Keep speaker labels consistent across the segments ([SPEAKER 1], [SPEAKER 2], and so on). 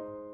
[SPEAKER 1] Thank you.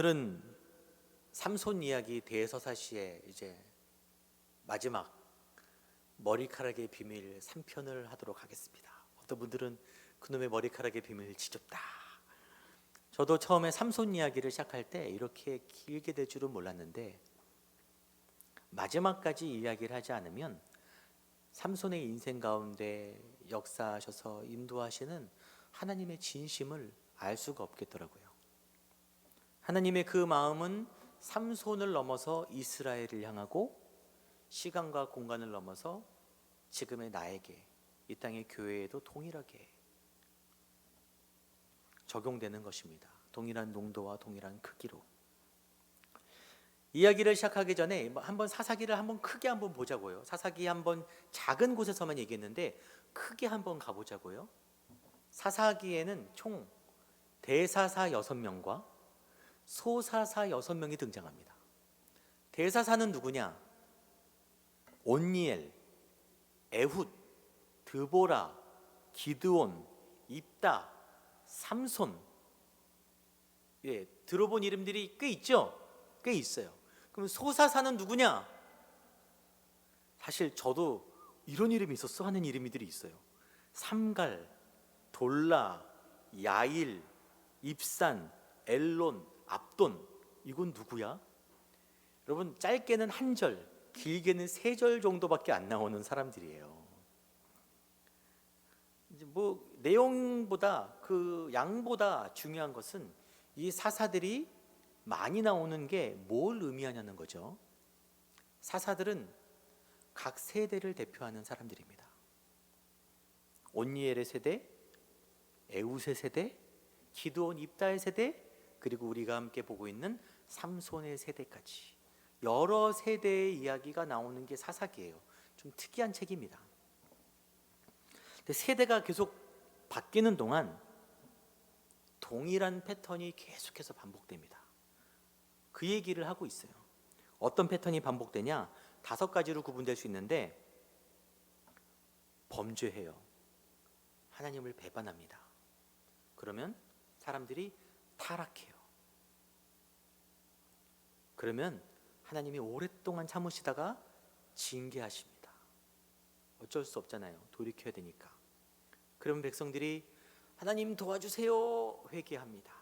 [SPEAKER 1] 오늘은 삼손 이야기 대서사시의 이제 마지막 머리카락의 비밀 3편을 하도록 하겠습니다. 어떤 분들은 그놈의 머리카락의 비밀 지겹다. 저도 처음에 삼손 이야기를 시작할 때 이렇게 길게 될 줄은 몰랐는데 마지막까지 이야기를 하지 않으면 삼손의 인생 가운데 역사하셔서 인도하시는 하나님의 진심을 알 수가 없겠더라고요. 하나님의 그 마음은 삼손을 넘어서 이스라엘을 향하고 시간과 공간을 넘어서 지금의 나에게 이 땅의 교회에도 동일하게 적용되는 것입니다. 동일한 농도와 동일한 크기로. 이야기를 시작하기 전에 뭐 한번 사사기를 한번 크게 한번 보자고요. 사사기 한번 작은 곳에서만 얘기했는데 크게 한번 가보자고요. 사사기에는 총 대사사 여섯 명과 소사사 여섯 명이 등장합니다. 대사사는 누구냐? 온니엘, 에훗, 드보라, 기드온, 입다, 삼손. 예, 들어본 이름들이 꽤 있죠? 꽤 있어요. 그럼 소사사는 누구냐? 사실 저도 이런 이름이 있었어 하는 이름들이 있어요. 삼갈, 돌라, 야일, 입산, 엘론, 압돈. 이건 누구야? 여러분 짧게는 한 절, 길게는 세 절 정도밖에 안 나오는 사람들이에요. 이제 뭐 내용보다 그 양보다 중요한 것은 이 사사들이 많이 나오는 게 뭘 의미하냐는 거죠. 사사들은 각 세대를 대표하는 사람들입니다. 온니엘의 세대, 에웃의 세대, 기드온 입다의 세대, 그리고 우리가 함께 보고 있는 삼손의 세대까지 여러 세대의 이야기가 나오는 게 사사기예요. 좀 특이한 책입니다. 근데 세대가 계속 바뀌는 동안 동일한 패턴이 계속해서 반복됩니다. 그 얘기를 하고 있어요. 어떤 패턴이 반복되냐? 다섯 가지로 구분될 수 있는데 범죄해요. 하나님을 배반합니다. 그러면 사람들이 타락해요. 그러면 하나님이 오랫동안 참으시다가 징계하십니다. 어쩔 수 없잖아요. 돌이켜야 되니까. 그러면 백성들이 하나님 도와주세요 회개합니다.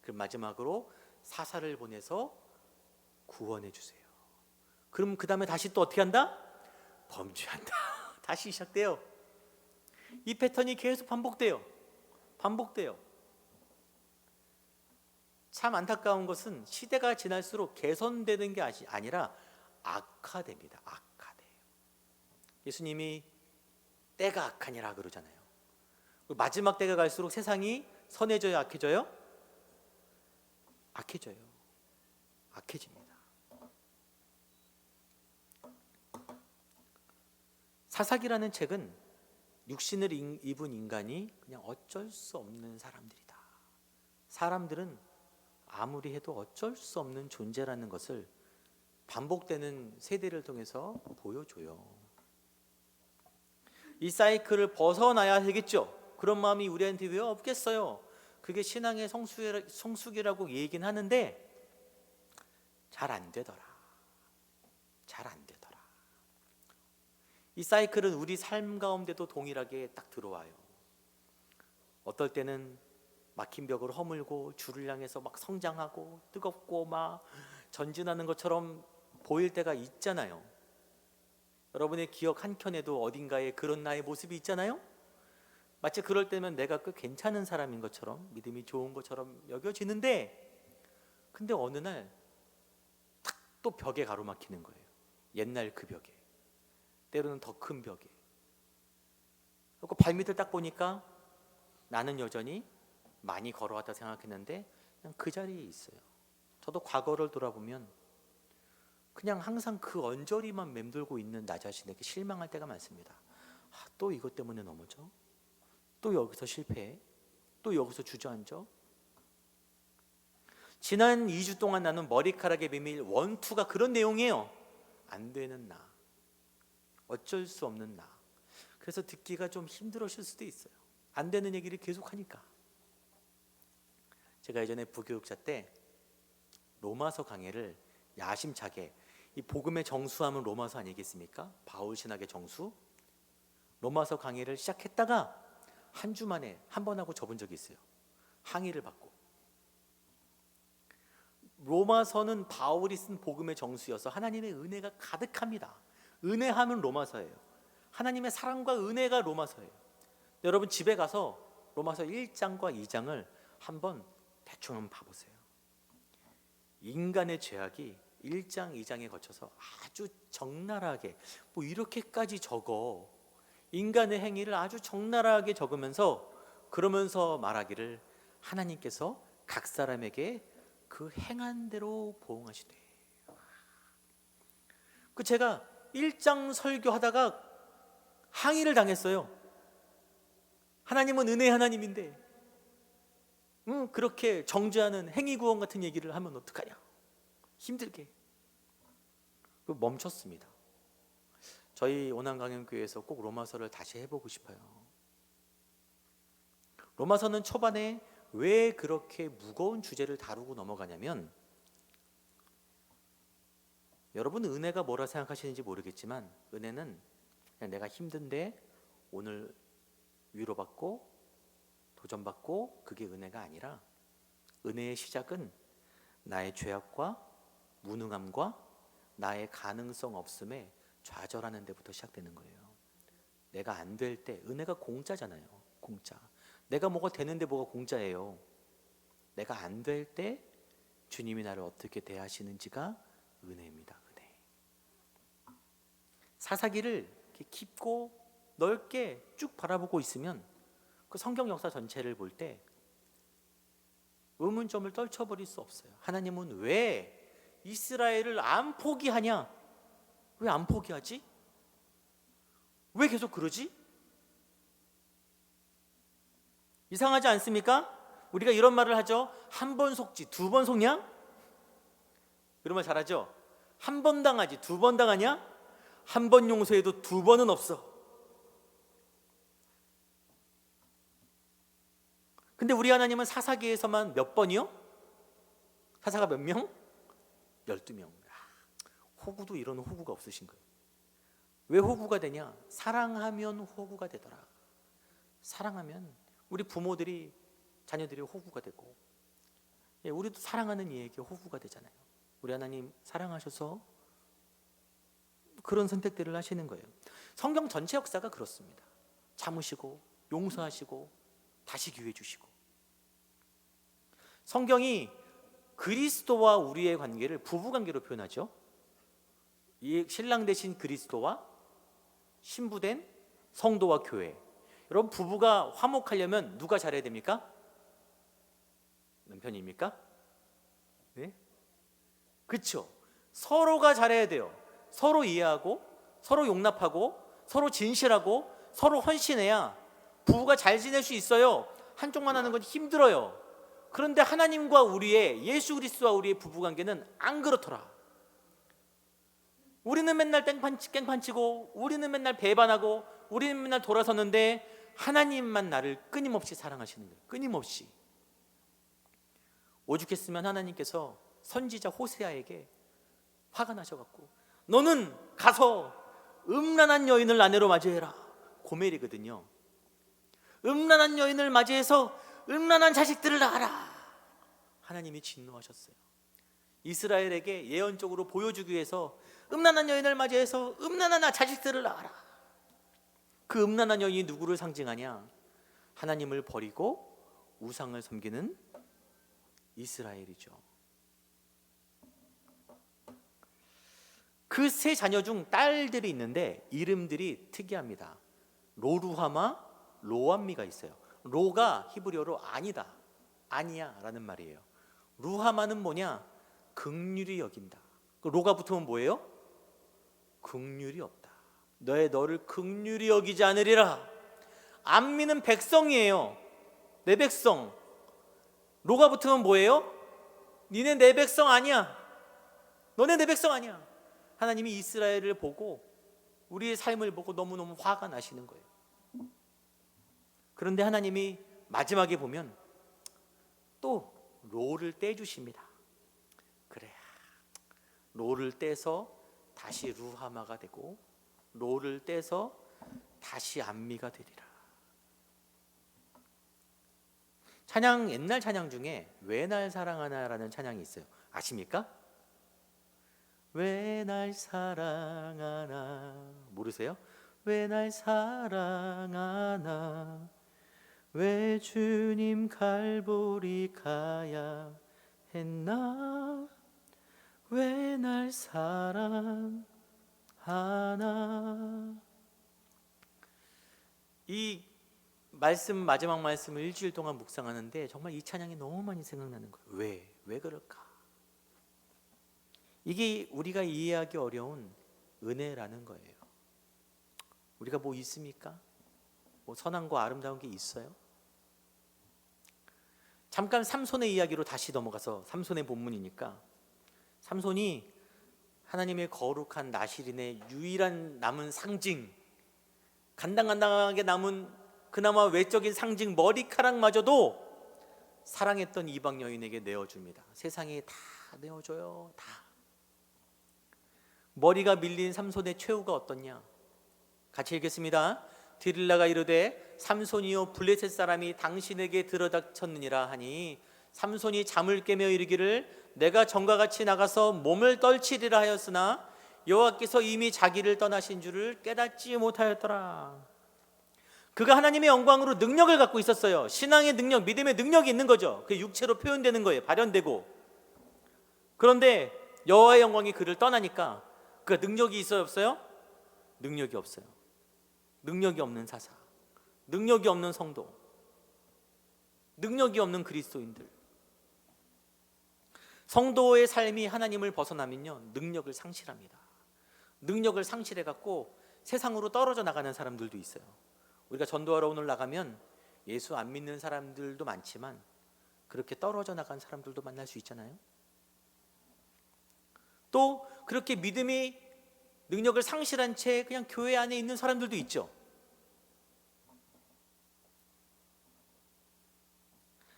[SPEAKER 1] 그럼 마지막으로 사사를 보내서 구원해 주세요. 그럼 그 다음에 다시 또 어떻게 한다? 범죄한다. 다시 시작돼요. 이 패턴이 계속 반복돼요. 반복돼요. 참 안타까운 것은 시대가 지날수록 개선되는 게 아니라 악화됩니다. 악화돼요. 예수님이 때가 악하니라 그러잖아요. 마지막 때가 갈수록 세상이 선해져요, 악해져요? 악해져요. 악해집니다. 사사기라는 책은 육신을 인- 입은 인간이 그냥 어쩔 수 없는 사람들이다. 사람들은 아무리 해도 어쩔 수 없는 존재라는 것을 반복되는 세대를 통해서 보여줘요. 이 사이클을 벗어나야 되겠죠. 그런 마음이 우리한테 왜 없겠어요? 그게 신앙의 성숙이라고 얘기는 하는데 잘 안 되더라. 잘 안 되더라. 이 사이클은 우리 삶 가운데도 동일하게 딱 들어와요. 어떨 때는 막힌 벽을 허물고 주를 향해서 막 성장하고 뜨겁고 막 전진하는 것처럼 보일 때가 있잖아요. 여러분의 기억 한 켠에도 어딘가에 그런 나의 모습이 있잖아요. 마치 그럴 때면 내가 꽤 괜찮은 사람인 것처럼 믿음이 좋은 것처럼 여겨지는데 근데 어느 날 탁 또 벽에 가로막히는 거예요. 옛날 그 벽에. 때로는 더 큰 벽에. 그리고 발밑을 딱 보니까 나는 여전히 많이 걸어왔다 생각했는데 그냥 그 자리에 있어요. 저도 과거를 돌아보면 그냥 항상 그 언저리만 맴돌고 있는 나 자신에게 실망할 때가 많습니다. 아, 또 이것 때문에 넘어져? 또 여기서 실패해? 또 여기서 주저앉아? 지난 2주 동안 나눈 머리카락의 비밀 원투가 그런 내용이에요. 안 되는 나. 어쩔 수 없는 나. 그래서 듣기가 좀 힘들으실 수도 있어요. 안 되는 얘기를 계속 하니까. 제가 예전에 부교육자 때 로마서 강해를 야심차게 이 복음의 정수하면 로마서 아니겠습니까? 바울 신학의 정수. 로마서 강의를 시작했다가 한 주 만에 한 번 하고 접은 적이 있어요. 항의를 받고. 로마서는 바울이 쓴 복음의 정수여서 하나님의 은혜가 가득합니다. 은혜하면 로마서예요. 하나님의 사랑과 은혜가 로마서예요. 여러분 집에 가서 로마서 1장과 2장을 한번 대충 한번 봐보세요. 인간의 죄악이 1장, 2장에 거쳐서 아주 적나라하게 뭐 이렇게까지 적어 인간의 행위를 아주 적나라하게 적으면서 그러면서 말하기를 하나님께서 각 사람에게 그 행한 대로 보응하시되 그 제가 1장 설교하다가 항의를 당했어요. 하나님은 은혜 하나님인데 응, 그렇게 정죄하는 행위 구원 같은 얘기를 하면 어떡하냐? 힘들게 그 멈췄습니다. 저희 오남강연교회에서 꼭 로마서를 다시 해보고 싶어요. 로마서는 초반에 왜 그렇게 무거운 주제를 다루고 넘어가냐면 여러분 은혜가 뭐라 생각하시는지 모르겠지만 은혜는 내가 힘든데 오늘 위로받고 도전받고 그게 은혜가 아니라 은혜의 시작은 나의 죄악과 무능함과 나의 가능성 없음에 좌절하는 데부터 시작되는 거예요. 내가 안 될 때 은혜가 공짜잖아요. 공짜. 내가 뭐가 되는데 뭐가 공짜예요. 내가 안 될 때 주님이 나를 어떻게 대하시는지가 은혜입니다. 은혜. 사사기를 깊고 넓게 쭉 바라보고 있으면 그 성경 역사 전체를 볼 때 의문점을 떨쳐버릴 수 없어요. 하나님은 왜 이스라엘을 안 포기하냐? 왜 안 포기하지? 왜 계속 그러지? 이상하지 않습니까? 우리가 이런 말을 하죠. 한 번 속지 두 번 속냐? 이런 말 잘하죠. 한 번 당하지 두 번 당하냐? 한 번 용서해도 두 번은 없어. 근데 우리 하나님은 사사기에서만 몇 번이요? 사사가 몇 명? 12명. 아, 호구도 이런 호구가 없으신 거예요. 왜 호구가 되냐? 사랑하면 호구가 되더라. 사랑하면 우리 부모들이 자녀들이 호구가 되고 예, 우리도 사랑하는 이에게 호구가 되잖아요. 우리 하나님 사랑하셔서 그런 선택들을 하시는 거예요. 성경 전체 역사가 그렇습니다. 참으시고 용서하시고 다시 기회 주시고 성경이 그리스도와 우리의 관계를 부부 관계로 표현하죠. 이 신랑 대신 그리스도와 신부된 성도와 교회. 여러분 부부가 화목하려면 누가 잘해야 됩니까? 남편입니까? 네? 그렇죠. 서로가 잘해야 돼요. 서로 이해하고 서로 용납하고 서로 진실하고 서로 헌신해야 부부가 잘 지낼 수 있어요. 한쪽만 하는 건 힘들어요. 그런데 하나님과 우리의 예수 그리스도와 우리의 부부 관계는 안 그렇더라. 우리는 맨날 땡판 깽판치고 우리는 맨날 배반하고 우리는 맨날 돌아섰는데 하나님만 나를 끊임없이 사랑하시는 거예요. 끊임없이. 오죽했으면 하나님께서 선지자 호세아에게 화가 나셔 갖고 너는 가서 음란한 여인을 아내로 맞이해라. 고멜이거든요. 음란한 여인을 맞이해서 음란한 자식들을 낳아라. 하나님이 진노하셨어요. 이스라엘에게 예언적으로 보여주기 위해서 음란한 여인을 맞이해서 음란한 자식들을 낳아라. 그 음란한 여인이 누구를 상징하냐? 하나님을 버리고 우상을 섬기는 이스라엘이죠. 그 세 자녀 중 딸들이 있는데 이름들이 특이합니다. 로루하마, 로암미가 있어요. 로가 히브리어로 아니다, 아니야라는 말이에요. 루하마는 뭐냐? 극률이 여긴다. 그 로가 붙으면 뭐예요? 극률이 없다. 너의 너를 극률이 여기지 않으리라. 암미는 백성이에요. 내 백성. 로가 붙으면 뭐예요? 니네 내 백성 아니야. 너네 내 백성 아니야. 하나님이 이스라엘을 보고 우리의 삶을 보고 너무너무 화가 나시는 거예요. 그런데 하나님이 마지막에 보면 또 로를 떼주십니다. 그래. 로를 떼서 다시 루하마가 되고 로를 떼서 다시 암미가 되리라. 찬양 옛날 찬양 중에 왜 날 사랑하나라는 찬양이 있어요. 아십니까? 왜 날 사랑하나 모르세요? 왜 날 사랑하나 왜 주님 갈보리 가야 했나 왜 날 사랑하나 이 말씀 마지막 말씀을 일주일 동안 묵상하는데 정말 이 찬양이 너무 많이 생각나는 거예요. 왜? 왜 그럴까? 이게 우리가 이해하기 어려운 은혜라는 거예요. 우리가 뭐 있습니까? 뭐 선한 거 아름다운 게 있어요? 잠깐 삼손의 이야기로 다시 넘어가서 삼손의 본문이니까 삼손이 하나님의 거룩한 나시린의 유일한 남은 상징 간당간당하게 남은 그나마 외적인 상징 머리카락마저도 사랑했던 이방 여인에게 내어줍니다. 세상에 다 내어줘요. 다. 머리가 밀린 삼손의 최후가 어떻냐? 같이 읽겠습니다. 디릴라가 이르되 삼손이요 블레셋 사람이 당신에게 들어닥쳤느니라 하니 삼손이 잠을 깨며 이르기를 내가 전과 같이 나가서 몸을 떨치리라 하였으나 여호와께서 이미 자기를 떠나신 줄을 깨닫지 못하였더라. 그가 하나님의 영광으로 능력을 갖고 있었어요. 신앙의 능력, 믿음의 능력이 있는 거죠. 그 육체로 표현되는 거예요. 발현되고. 그런데 여호와의 영광이 그를 떠나니까 그 능력이 있어요, 없어요? 능력이 없어요. 능력이 없는 사사. 능력이 없는 성도. 능력이 없는 그리스도인들. 성도의 삶이 하나님을 벗어나면요. 능력을 상실합니다. 능력을 상실해 갖고 세상으로 떨어져 나가는 사람들도 있어요. 우리가 전도하러 오늘 나가면 예수 안 믿는 사람들도 많지만 그렇게 떨어져 나간 사람들도 만날 수 있잖아요. 또 그렇게 믿음이 능력을 상실한 채 그냥 교회 안에 있는 사람들도 있죠.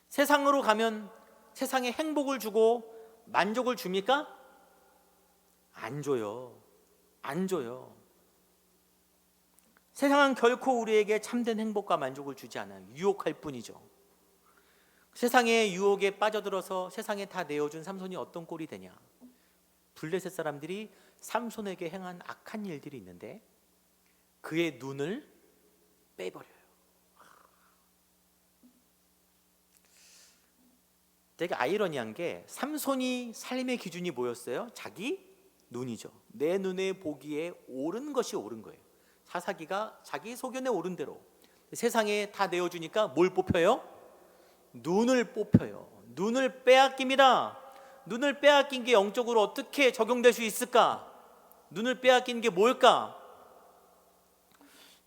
[SPEAKER 1] 세상으로 가면 세상에 행복을 주고 만족을 줍니까? 안 줘요. 안 줘요. 세상은 결코 우리에게 참된 행복과 만족을 주지 않아요. 유혹할 뿐이죠. 세상의 유혹에 빠져들어서 세상에 다 내어준 삼손이 어떤 꼴이 되냐? 블레셋 사람들이 삼손에게 행한 악한 일들이 있는데 그의 눈을 빼버려요. 되게 아이러니한 게 삼손이 삶의 기준이 뭐였어요? 자기 눈이죠. 내 눈에 보기에 옳은 것이 옳은 거예요. 사사기가 자기 소견에 옳은 대로 세상에 다 내어주니까 뭘 뽑혀요? 눈을 뽑혀요. 눈을 빼앗깁니다. 눈을 빼앗긴 게 영적으로 어떻게 적용될 수 있을까? 눈을 빼앗긴 게 뭘까?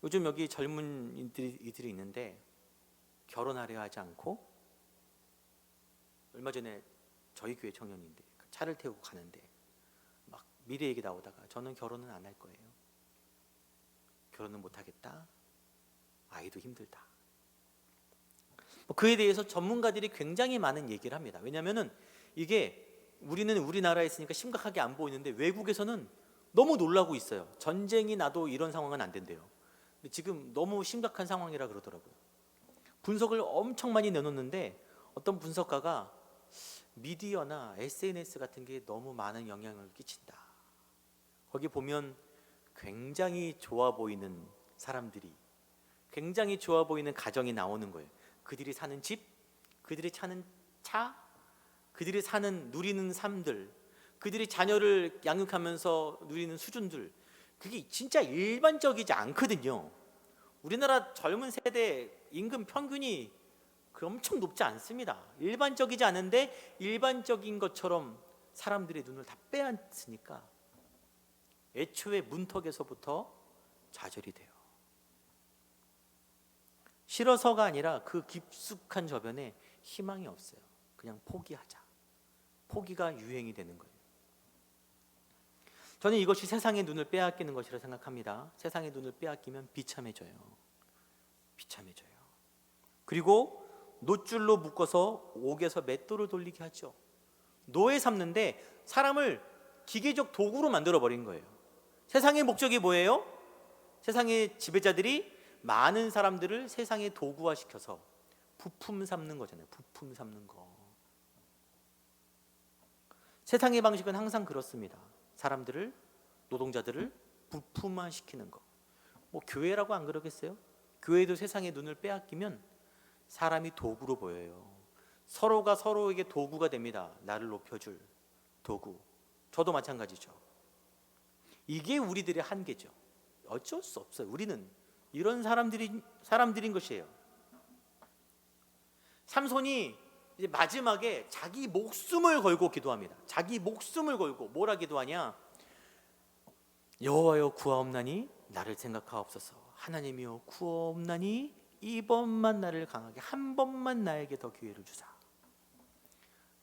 [SPEAKER 1] 요즘 여기 젊은 이들이, 이들이 있는데 결혼하려 하지 않고 얼마 전에 저희 교회 청년인데 차를 태우고 가는데 막 미래 얘기 나오다가 저는 결혼은 안 할 거예요. 결혼은 못 하겠다. 아이도 힘들다. 뭐 그에 대해서 전문가들이 굉장히 많은 얘기를 합니다. 왜냐하면은 이게 우리는 우리나라에 있으니까 심각하게 안 보이는데 외국에서는 너무 놀라고 있어요. 전쟁이 나도 이런 상황은 안 된대요. 지금 너무 심각한 상황이라 그러더라고요. 분석을 엄청 많이 내놓는데 어떤 분석가가 미디어나 SNS 같은 게 너무 많은 영향을 끼친다. 거기 보면 굉장히 좋아 보이는 사람들이 굉장히 좋아 보이는 가정이 나오는 거예요. 그들이 사는 집, 그들이 차는 차, 그들이 사는 누리는 삶들, 그들이 자녀를 양육하면서 누리는 수준들, 그게 진짜 일반적이지 않거든요. 우리나라 젊은 세대 임금 평균이 그 엄청 높지 않습니다. 일반적이지 않은데 일반적인 것처럼 사람들의 눈을 다 빼앗으니까 애초에 문턱에서부터 좌절이 돼요. 싫어서가 아니라 그 깊숙한 저변에 희망이 없어요. 그냥 포기하자. 포기가 유행이 되는 거예요. 저는 이것이 세상의 눈을 빼앗기는 것이라 생각합니다. 세상의 눈을 빼앗기면 비참해져요. 비참해져요. 그리고 노줄로 묶어서 옥에서 맷돌을 돌리게 하죠. 노예 삼는데 사람을 기계적 도구로 만들어 버린 거예요. 세상의 목적이 뭐예요? 세상의 지배자들이 많은 사람들을 세상의 도구화 시켜서 부품 삼는 거잖아요. 부품 삼는 거. 세상의 방식은 항상 그렇습니다. 사람들을 노동자들을 부품화 시키는 거. 뭐 교회라고 안 그러겠어요? 교회도 세상의 눈을 빼앗기면 사람이 도구로 보여요. 서로가 서로에게 도구가 됩니다. 나를 높여줄 도구. 저도 마찬가지죠. 이게 우리들의 한계죠. 어쩔 수 없어요. 우리는 이런 사람들이 사람들인 것이에요. 삼손이 이제 마지막에 자기 목숨을 걸고 기도합니다. 자기 목숨을 걸고 뭐라 기도하냐? 여호와여 구하옵나니 나를 생각하옵소서. 하나님이여 구하옵나니 이번만 나를 강하게 한 번만 나에게 더 기회를 주사.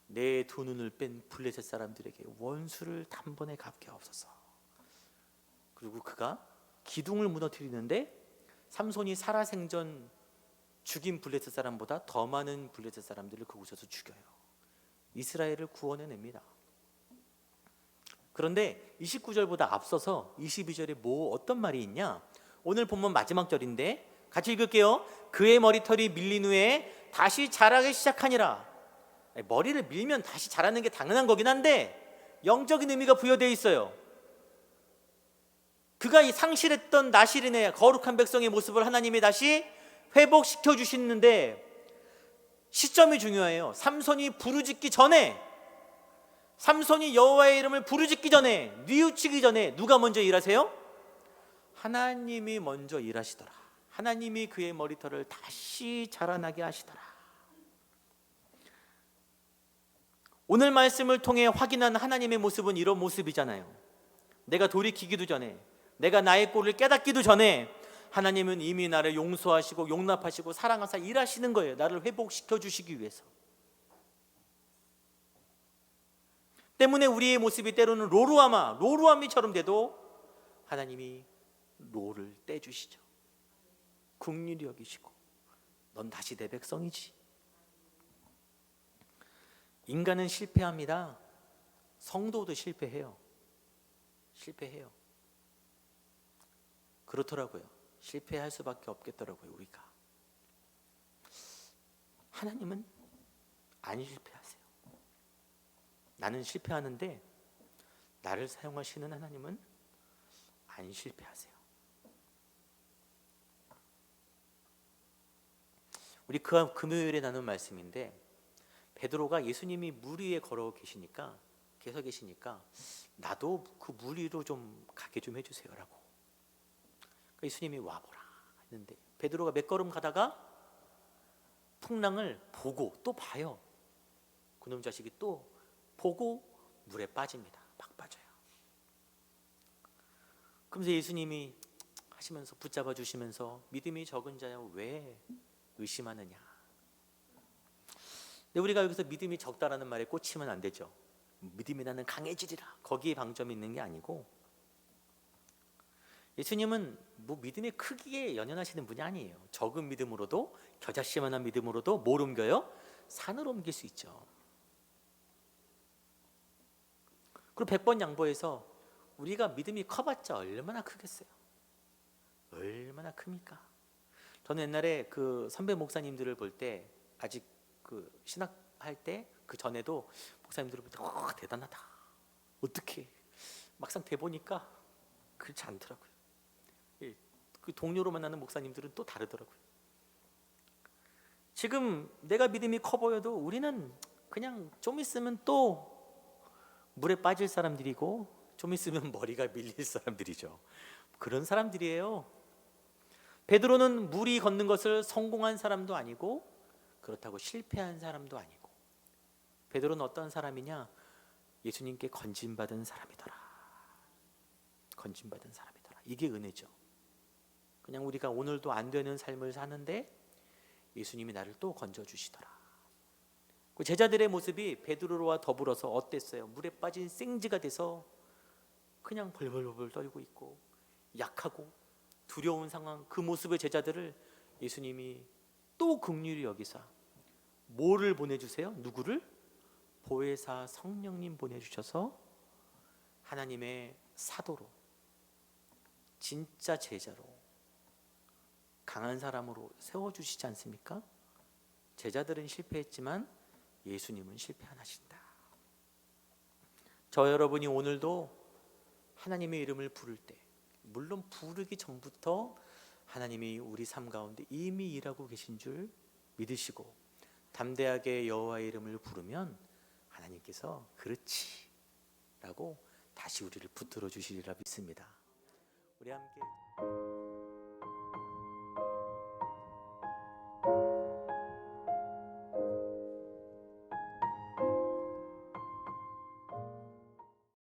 [SPEAKER 1] 내 두 눈을 뺀 블레셋 사람들에게 원수를 단번에 갚게 하옵소서. 그리고 그가 기둥을 무너뜨리는데 삼손이 살아생전 죽인 블레셋 사람보다 더 많은 블레셋 사람들을 그곳에서 죽여요. 이스라엘을 구원해냅니다. 그런데 29절보다 앞서서 22절에 뭐 어떤 말이 있냐? 오늘 본문 마지막 절인데 같이 읽을게요. 그의 머리털이 밀린 후에 다시 자라기 시작하니라. 머리를 밀면 다시 자라는 게 당연한 거긴 한데 영적인 의미가 부여되어 있어요. 그가 이 상실했던 나실인의 거룩한 백성의 모습을 하나님이 다시 회복시켜 주시는데 시점이 중요해요. 삼손이 부르짖기 전에 삼손이 여호와의 이름을 부르짖기 전에 뉘우치기 전에 누가 먼저 일하세요? 하나님이 먼저 일하시더라. 하나님이 그의 머리털을 다시 자라나게 하시더라. 오늘 말씀을 통해 확인한 하나님의 모습은 이런 모습이잖아요. 내가 돌이키기도 전에, 내가 나의 꼴을 깨닫기도 전에 하나님은 이미 나를 용서하시고 용납하시고 사랑하사 일하시는 거예요. 나를 회복시켜 주시기 위해서. 때문에 우리의 모습이 때로는 로루아마, 로루아미처럼 돼도 하나님이 로를 떼주시죠. 국률이 여기시고 넌 다시 내 백성이지. 인간은 실패합니다. 성도도 실패해요. 실패해요. 그렇더라고요. 실패할 수밖에 없겠더라고요, 우리가. 하나님은 안 실패하세요. 나는 실패하는데 나를 사용하시는 하나님은 안 실패하세요. 우리 그 금요일에 나눈 말씀인데 베드로가 예수님이 물 위에 걸어 계시니까 계서 계시니까 나도 그 물 위로 좀 가게 좀 해주세요라고 예수님이 와보라. 했는데 베드로가 몇 걸음 가다가 풍랑을 보고 또 봐요. 그놈 자식이 또 보고 물에 빠집니다. 막 빠져요. 그러면서 예수님이 하시면서 붙잡아 주시면서 믿음이 적은 자여 왜 의심하느냐? 근데 우리가 여기서 믿음이 적다라는 말에 꽂히면 안 되죠. 믿음이 나는 강해지리라. 거기에 방점이 있는 게 아니고 예수님은 뭐 믿음의 크기에 연연하시는 분이 아니에요. 적은 믿음으로도 겨자씨만한 믿음으로도 뭘 옮겨요? 산을 옮길 수 있죠. 그리고 백번 양보해서 우리가 믿음이 커봤자 얼마나 크겠어요? 얼마나 큽니까? 저는 옛날에 그 선배 목사님들을 볼 때 아직 그 신학할 때 그 전에도 목사님들을 볼때와 대단하다. 어떻게 막상 대 보니까 그렇지 않더라고요. 그 동료로 만나는 목사님들은 또 다르더라고요. 지금 내가 믿음이 커 보여도 우리는 그냥 좀 있으면 또 물에 빠질 사람들이고 좀 있으면 머리가 밀릴 사람들이죠. 그런 사람들이에요. 베드로는 물이 걷는 것을 성공한 사람도 아니고 그렇다고 실패한 사람도 아니고 베드로는 어떤 사람이냐? 예수님께 건진받은 사람이더라. 건진받은 사람이더라. 이게 은혜죠. 그냥 우리가 오늘도 안 되는 삶을 사는데 예수님이 나를 또 건져 주시더라. 그 제자들의 모습이 베드로와 더불어서 어땠어요? 물에 빠진 생쥐가 돼서 그냥 벌벌벌 떨고 있고 약하고 두려운 상황 그 모습의 제자들을 예수님이 또 긍휼히 여기사 뭐를 보내주세요? 누구를? 보혜사 성령님 보내주셔서 하나님의 사도로 진짜 제자로 강한 사람으로 세워주시지 않습니까? 제자들은 실패했지만 예수님은 실패 안 하신다. 저 여러분이 오늘도 하나님의 이름을 부를 때 물론 부르기 전부터 하나님이 우리 삶 가운데 이미 일하고 계신 줄 믿으시고 담대하게 여호와의 이름을 부르면 하나님께서 그렇지라고 다시 우리를 붙들어 주시리라 믿습니다. 우리 함께